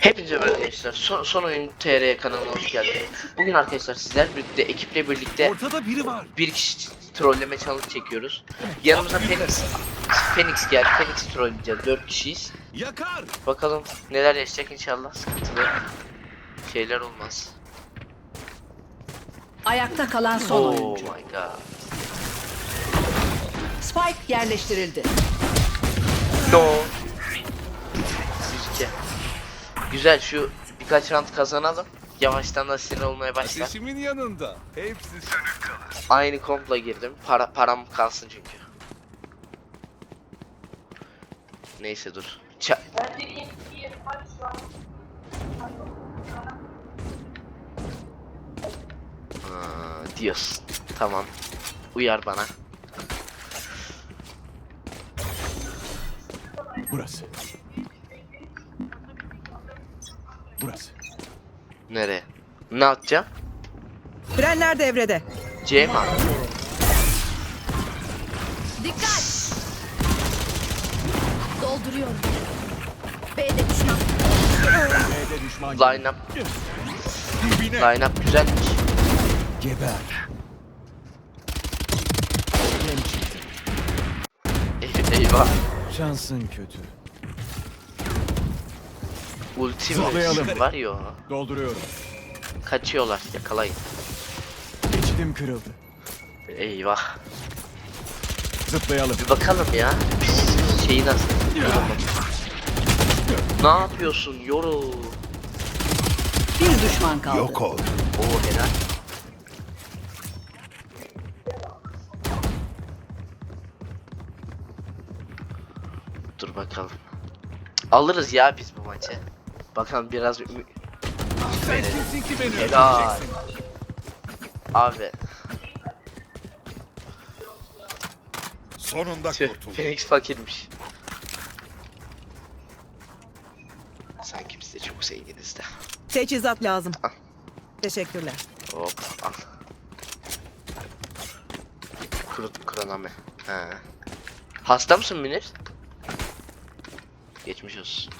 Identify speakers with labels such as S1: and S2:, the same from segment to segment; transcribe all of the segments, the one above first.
S1: Hepinize merhaba arkadaşlar. Son, son oyun TR kanalına hoş geldiniz. Bugün arkadaşlar sizler birlikte ekiple birlikte
S2: Ortada biri var.
S1: bir kişi trolleme challenge çekiyoruz. Yanımıza Phoenix, Phoenix geldi. Phoenix trolleyeceğiz. 4 kişiyiz.
S2: Yakar.
S1: Bakalım neler yaşayacak inşallah sıkıntılı şeyler olmaz.
S3: Ayakta kalan son
S1: Oh
S3: oyuncu.
S1: my god.
S3: Spike yerleştirildi.
S1: No. 102. Güzel şu birkaç round kazanalım. Yavaştan da sinir olmaya başlar.
S2: Ateşimin yanında. Hepsi sönük kalır.
S1: Aynı kompla girdim. Para param kalsın çünkü. Neyse dur. Ça Aa, diyorsun. Tamam. Uyar bana.
S2: Burası.
S1: Nereye? Ne atacağım?
S4: Frenler devrede.
S1: C mi at?
S5: Dikkat! Dolduruyorum. B'de düşman.
S2: B'de düşman.
S1: Line up.
S2: Dibine.
S1: Line up güzelmiş.
S2: Geber.
S1: Eyvah.
S2: Şansın kötü.
S1: Ulti
S2: Zıplayalım.
S1: var ya.
S2: Dolduruyorum.
S1: Kaçıyorlar. Yakalayın.
S2: Geçidim kırıldı.
S1: Eyvah.
S2: Zıplayalım.
S1: Bir bakalım ya. Şeyi nasıl? Ne yapıyorsun yoru?
S3: Bir düşman kaldı.
S2: ol.
S1: Oo helal. Dur bakalım. Alırız ya biz bu maçı. Bakalım biraz ümü-
S2: Sen kimsin ki beni
S1: Helal. Abi.
S2: Sonunda
S1: Tüh,
S2: kurtuldum.
S1: Phoenix fakirmiş. Sanki biz de çok zenginiz de.
S4: Teçhizat lazım.
S1: Al.
S4: Teşekkürler.
S1: Hop al. Kurut kuraname. He. Hasta mısın Münir? Geçmiş olsun.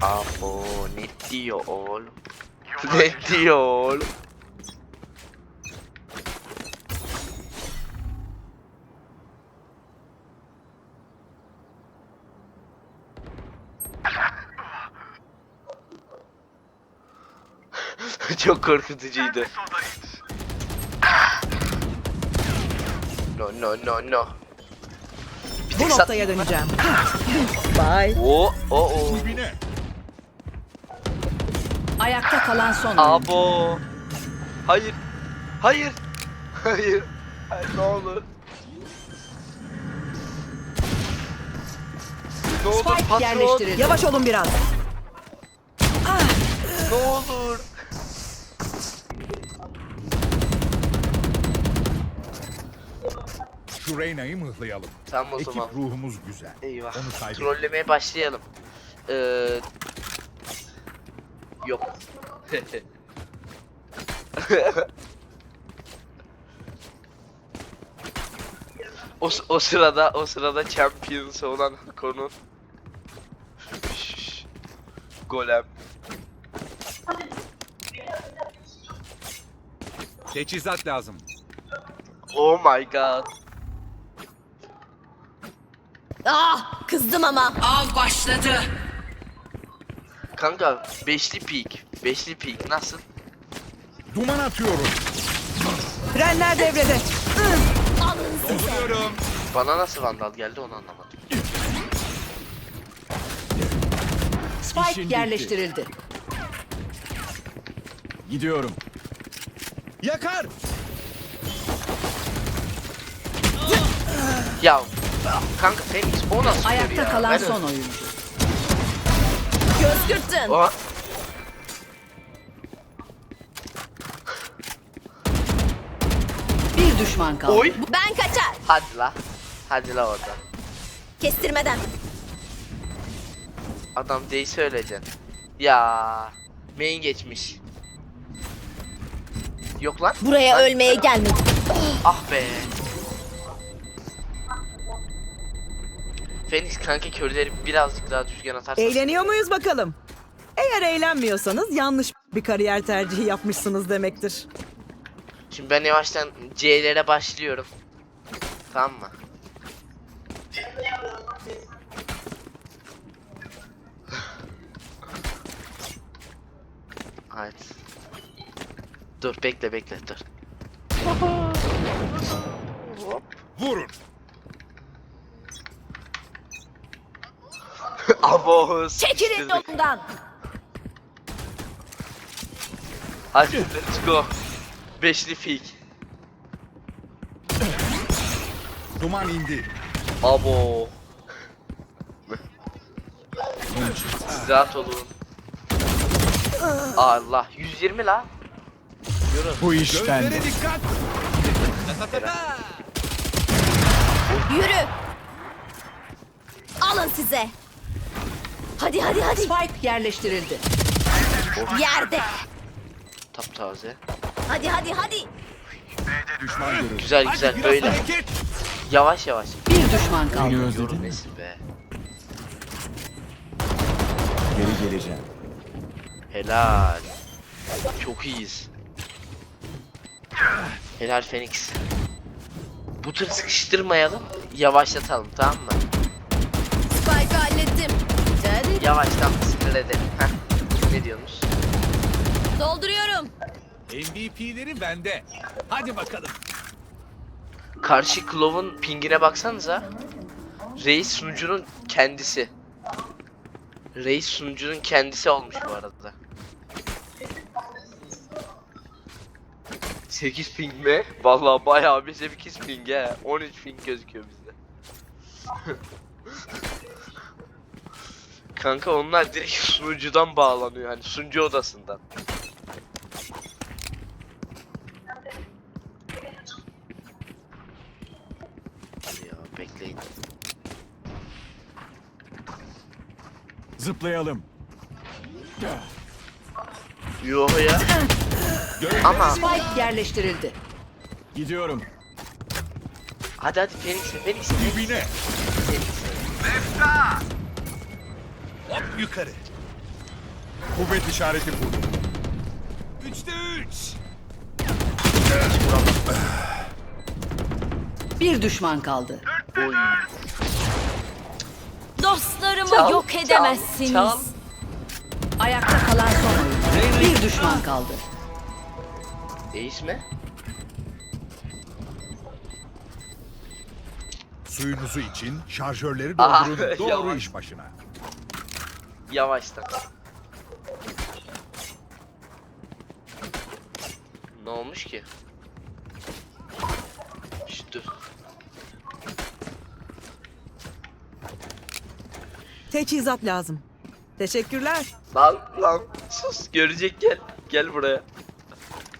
S1: Abo ne diyor oğlum? ne diyor oğlum? Çok korkutucuydu. No no no no.
S4: Bu noktaya döneceğim. Bye.
S1: Oo o o.
S3: Ayakta kalan son oyuncu.
S1: Abo. Hayır. Hayır. Hayır. Hayır ne olur. Ne olur
S3: Spike
S1: patron.
S3: yerleştirildi.
S4: Yavaş olun biraz.
S1: Ne olur.
S2: Şu Reyna'yı mıhlayalım.
S1: Tamam o
S2: Ekip
S1: zaman.
S2: ruhumuz güzel.
S1: Eyvah.
S2: Onu kaybettik.
S1: Trollemeye başlayalım. Ee... Yok. o, o sırada o sırada Champions olan konu. Golem.
S2: Teçhizat lazım.
S1: Oh my god.
S5: Ah! Kızdım ama.
S3: Av başladı.
S1: Kanka beşli peak. Beşli peak nasıl?
S2: Duman atıyorum.
S4: Frenler devrede.
S2: Dolduruyorum.
S1: Bana nasıl vandal geldi onu anlamadım.
S3: Spike
S2: İşin bitti.
S3: yerleştirildi.
S2: Gidiyorum. Yakar.
S1: Ya kanka Phoenix o nasıl
S3: Ayakta
S1: ya?
S3: kalan
S1: Ben
S3: son oyuncu.
S5: Kırptın.
S1: Oha.
S3: Bir düşman kaldı.
S1: Oy.
S5: Ben kaçar.
S1: Hadi la. Hadi la orada.
S5: Kestirmeden.
S1: Adam değil söyleyeceksin. Ya main geçmiş. Yok lan.
S5: Buraya
S1: Lan-
S5: ölmeye gelmedim.
S1: Ah be. Phoenix kanka körleri birazcık daha düzgün atarsan.
S4: Eğleniyor muyuz bakalım? Eğer eğlenmiyorsanız yanlış bir kariyer tercihi yapmışsınız demektir.
S1: Şimdi ben yavaştan C'lere başlıyorum. Tamam mı? Evet. Dur bekle bekle dur.
S2: Vurun.
S1: Abo
S5: Çekilin
S1: sıkıştırdık. Hadi let's go. Beşli fik.
S2: Duman indi.
S1: Abo. Siz rahat olun. Allah 120 la.
S2: Bu iş bende. dikkat.
S5: Yürü. Alın size. Hadi hadi hadi.
S3: Spike yerleştirildi.
S5: Yerde.
S1: Taptaze.
S5: Hadi hadi hadi.
S1: Güzel güzel böyle. Yavaş yavaş.
S3: Bir düşman kaldı.
S1: Yorulmasın be.
S2: Geri geleceğim.
S1: Helal. Çok iyiyiz. Helal Phoenix. Bu tür sıkıştırmayalım. Yavaşlatalım tamam mı? Yavaştan sinir edelim. Heh. Ne diyorsunuz?
S5: Dolduruyorum.
S2: MVP'leri bende. Hadi bakalım.
S1: Karşı Clove'un pingine baksanıza. Reis sunucunun kendisi. Reis sunucunun kendisi olmuş bu arada. 8 ping mi? Vallahi bayağı bir 8 ping he. 13 ping gözüküyor bizde. Kanka onlar direkt sunucudan bağlanıyor hani sunucu odasından. Ya bekleyin.
S2: Zıplayalım.
S1: Yo ya. Ama
S3: Spike yerleştirildi.
S2: Gidiyorum.
S1: hadi hadi Phoenix'e Phoenix'e.
S2: Dibine.
S1: Phoenix'e.
S2: Hop yukarı. Kuvvet işareti kurdum. Üçte üç.
S3: Bir düşman kaldı.
S1: Oy.
S5: Dostlarımı
S1: Çal,
S5: yok
S1: çal,
S5: edemezsiniz.
S1: çal.
S3: Ayakta kalan son oyuncu. Bir düşman kaldı.
S1: Mi?
S2: Suyunuzu için şarjörleri doldurun. Doğru
S1: yavaş.
S2: iş başına.
S1: Yavaştan. Ne olmuş ki? Şşt dur.
S4: Teçhizat lazım. Teşekkürler.
S1: Lan lan sus görecek gel. Gel buraya.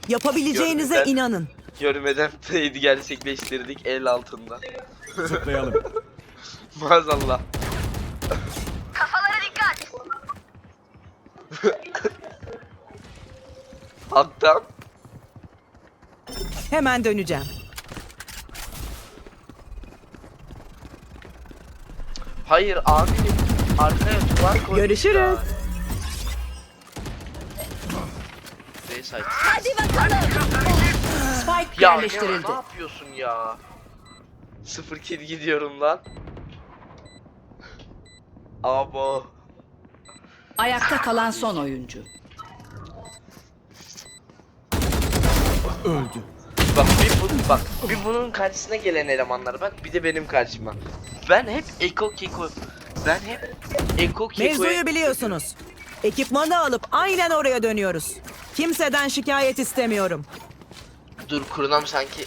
S4: Yapabileceğinize
S1: Görmeden-
S4: inanın.
S1: Görmeden trade gerçekleştirdik el altında.
S2: Zıplayalım.
S1: Maazallah. Haktan.
S4: Hemen döneceğim.
S1: Hayır amirim. Arkaya duvar koymuşlar.
S4: Görüşürüz.
S1: Bayside.
S5: Hadi bakalım.
S3: Spike
S1: Ya
S3: yerleştirildi.
S1: ne yapıyorsun ya? Sıfır kill gidiyorum lan. Abo.
S3: Ayakta kalan son oyuncu.
S2: Öldü.
S1: Bak bir bu, bak bir bunun karşısına gelen elemanlar bak bir de benim karşıma. Ben hep Eko Keko. Ben hep Eko Keko'ya...
S4: Mevzuyu biliyorsunuz. Ekipmanı alıp aynen oraya dönüyoruz. Kimseden şikayet istemiyorum.
S1: Dur kurunam sanki.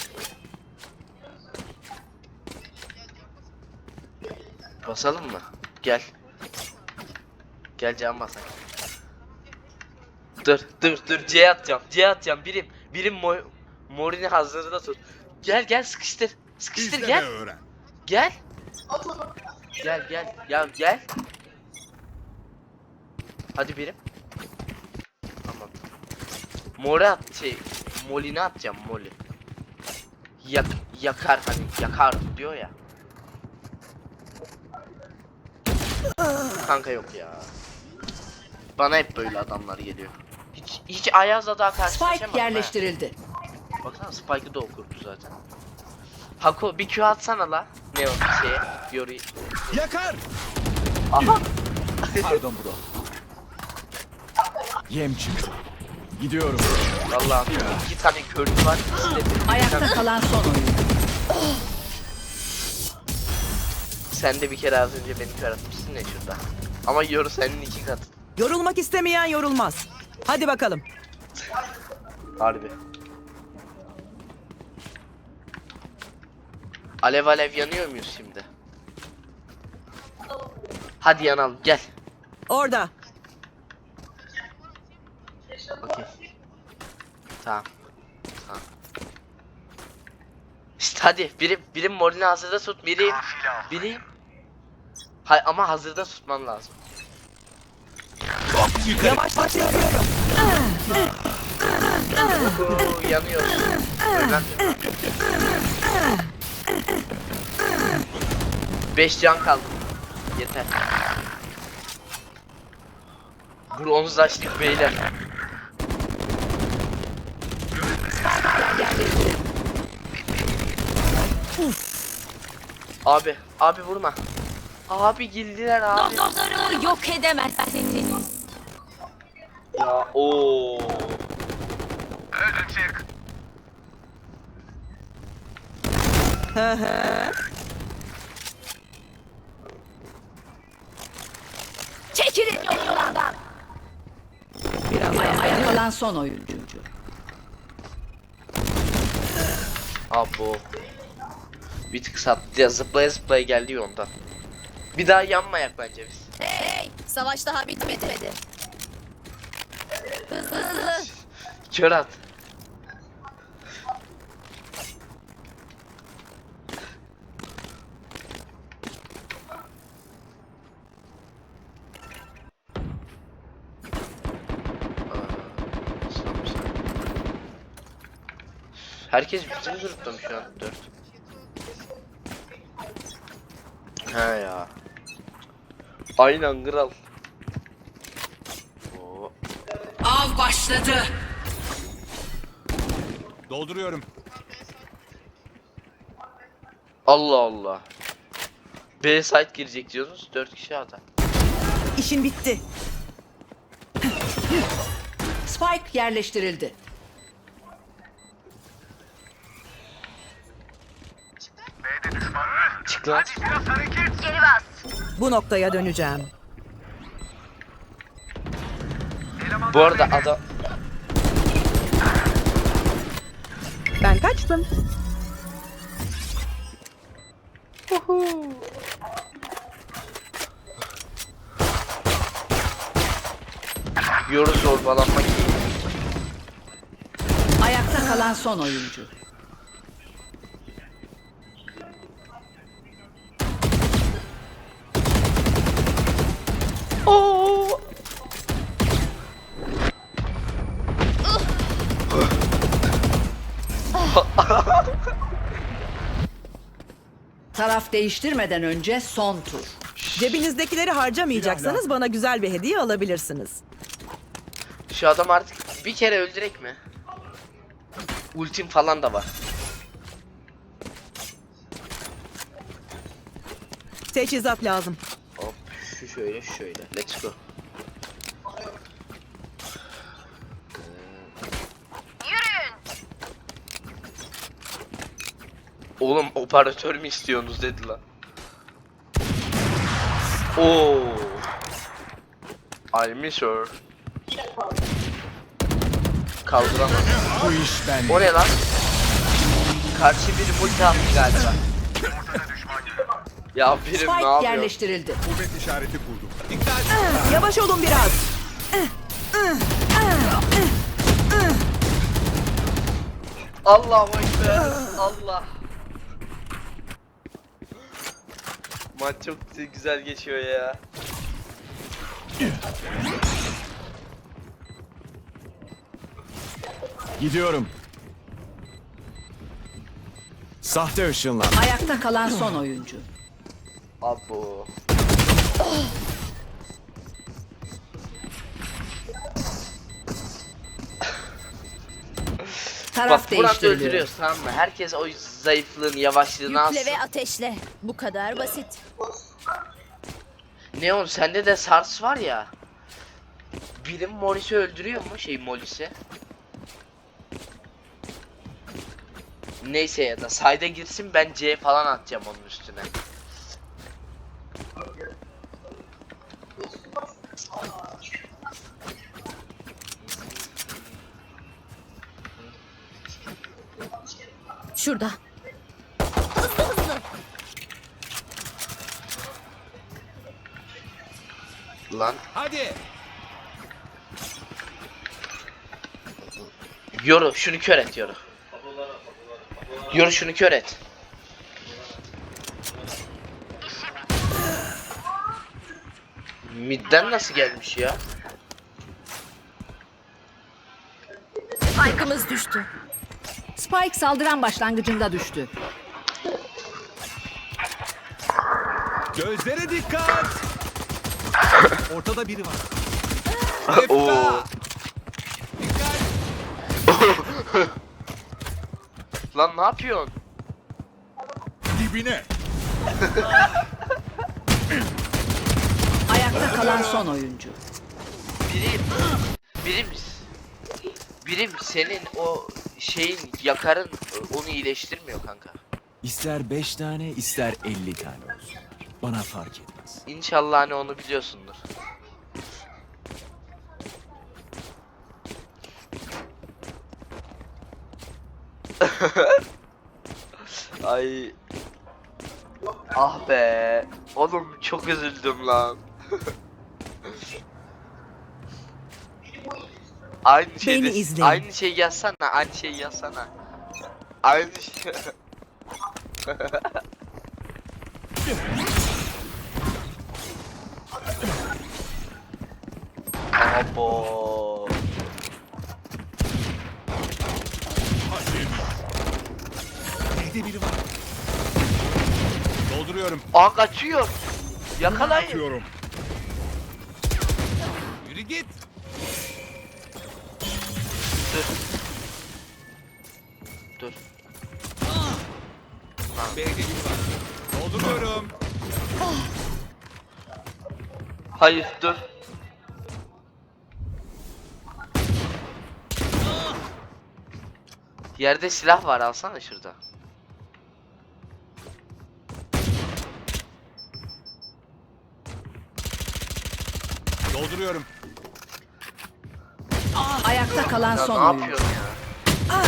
S1: Basalım mı? Gel. Gel can basak. Dur dur dur C atacağım. C atacağım birim. Birim mo Morini hazırda tut. Gel gel sıkıştır. Sıkıştır
S2: İzle
S1: gel.
S2: öğren.
S1: Gel. Gel gel. Ya gel. Hadi birim. Tamam. Mori at şey. Molini atacağım moli. Yak, yakar hani yakar diyor ya. Kanka yok ya. Bana hep böyle adamlar geliyor. Hiç hiç Ayaz'la daha karşılaşamadım.
S3: Spike yerleştirildi.
S1: Baksana Spike'ı da okurdu zaten. Hako bir Q atsana la. Ne o şeye? Yoruyu.
S2: Yakar.
S1: Aha.
S2: Pardon bro. Yem çıktı. Gidiyorum.
S1: Vallahi iki tane körlü var.
S3: Ayakta kalan son oyuncu.
S1: Sen de bir kere az önce beni kör atmışsın ya şurada. Ama yoru senin iki katı.
S4: Yorulmak istemeyen yorulmaz. Hadi bakalım.
S1: Harbi. Alev alev yanıyor muyuz şimdi? Hadi yanalım gel.
S4: Orada.
S1: Okey. Tamam. Tamam. İşte hadi biri birim moralini hazırda tut biri biri Hay ama hazırda tutman lazım.
S4: Yavaş başlıyorum.
S1: Oo, yanıyor. Ölen 5 can kaldı. Yeter. Bronzlaştık beyler. Abi, abi vurma. Abi girdiler abi.
S5: Dostlarımı yok edemezsiniz.
S1: Ya.
S4: Hı hı.
S5: Çekilin yollardan.
S4: Biraz.
S3: Ayakta kalan son oyuncu.
S1: Abo. Bir tık sattı ya zıplaya zıplaya geldi ya ondan. Bir daha yanmayak bence biz.
S5: Hey, savaş daha bitmedi.
S1: Kör at. Herkes bütün grupta mı şu an? 4. He ya. Aynen kral. Oo.
S3: Av başladı.
S2: Dolduruyorum.
S1: Allah Allah. B site girecek diyorsunuz 4 kişi adam.
S4: İşin bitti.
S3: Spike yerleştirildi.
S1: Çık lan.
S4: Bu noktaya döneceğim.
S1: Bu arada adam
S4: Ben kaçtım.
S1: yoru zorbalanmak iyi.
S3: Ayakta kalan son oyuncu. Taraf değiştirmeden önce son tur.
S4: Cebinizdekileri harcamayacaksanız bana güzel bir hediye alabilirsiniz.
S1: Şu adam artık bir kere öldürek mi? Ultim falan da var.
S4: Teçhizat lazım.
S1: Hop şu şöyle şu şöyle. Let's go. Oğlum operatör mü istiyorsunuz dedi lan. Oo. I miss her. Kaldıramam.
S2: Bu iş ben.
S1: O ne lan? Karşı bir multi attı galiba. ya birim ne
S3: Spike
S1: yapıyor?
S3: yerleştirildi.
S2: Kuvvet işareti kurdum. Dikkat.
S4: Yavaş olun biraz.
S1: Allahu ekber. Allah. Maç çok güzel geçiyor ya.
S2: Gidiyorum. Sahte ışınlan.
S3: Ayakta kalan son oyuncu.
S1: Abo.
S3: Taraf
S1: Bak Burak
S3: değiştiriliyor.
S1: öldürüyoruz tamam mı? Herkes o zayıflığını, yavaşlığını alsın.
S5: Yükle ve ateşle. Bu kadar basit.
S1: Neon sende de SARS var ya. Birim Morris'i öldürüyor mu şey Morris'i? Neyse ya da sayda girsin ben C falan atacağım onun üstüne. Lan
S2: Hadi.
S1: yoru şunu kör et yoru. Yoru şunu kör et. Midden nasıl gelmiş ya?
S5: Spike'ımız düştü.
S3: Spike saldıran başlangıcında düştü.
S2: Gözlere dikkat. Ortada biri var.
S1: Oo. Lan ne yapıyorsun?
S2: Dibine.
S3: Ayakta kalan son oyuncu.
S1: Birim, birim, birim senin o şeyin yakarın onu iyileştirmiyor kanka.
S2: İster 5 tane ister 50 tane olsun. Bana fark etmez.
S1: İnşallah hani onu biliyorsundur. Ay. Ah be. Oğlum çok üzüldüm lan. aynı şey
S4: Beni
S1: aynı şey yazsana, aynı şey yazsana. Aynı şey. Abo.
S2: Evde biri var. Dolduruyorum.
S1: Aa kaçıyor. Yakalayın.
S2: Atıyorum. Yürü git.
S1: Dur. Dur.
S2: B'de biri var. Dolduruyorum.
S1: Hayır dur. Yerde silah var alsana şurada.
S2: Dolduruyorum.
S3: Ayakta kalan
S1: Ya
S3: son
S1: ne
S3: oyuncu.
S1: yapıyorsun ya?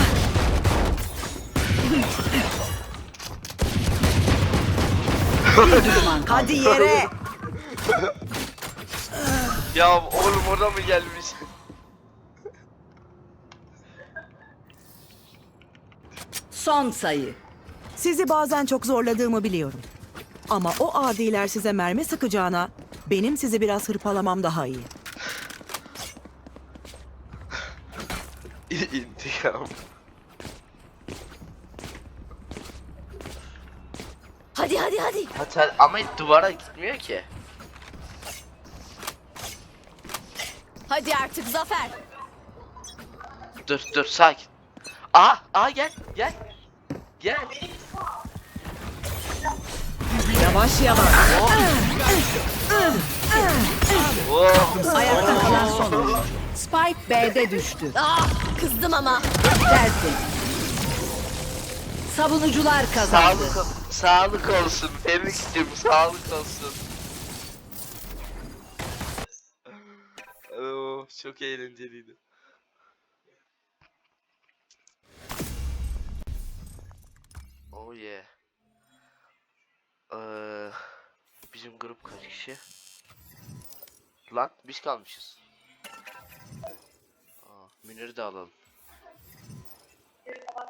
S3: Bir düşman kaldı.
S4: Hadi yere.
S1: Ya oğlum orada mı gelmiş?
S3: Son sayı.
S4: Sizi bazen çok zorladığımı biliyorum. Ama o adiler size mermi sıkacağına benim sizi biraz hırpalamam daha iyi.
S1: İntikam.
S5: Hadi hadi hadi.
S1: Hatta ama duvara gitmiyor ki.
S5: Hadi artık Zafer.
S1: Dur dur sakin. Aa aa gel gel. Gel.
S4: Yavaş yavaş.
S1: Oh.
S3: Ayakta kalan son oyuncu. Spike B'de düştü.
S5: Ah kızdım ama.
S3: Tertemiz. Savunucular kazandı.
S1: Sağlık, sağlık olsun Felix'cim sağlık olsun. Oo, çok eğlenceliydi. Oh yeah. Ee, bizim grup kaç kişi? Lan biz kalmışız. Aa, Münir'i de alalım.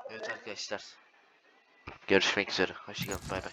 S1: Evet arkadaşlar. Görüşmek üzere. Hoşçakalın. Bay bay.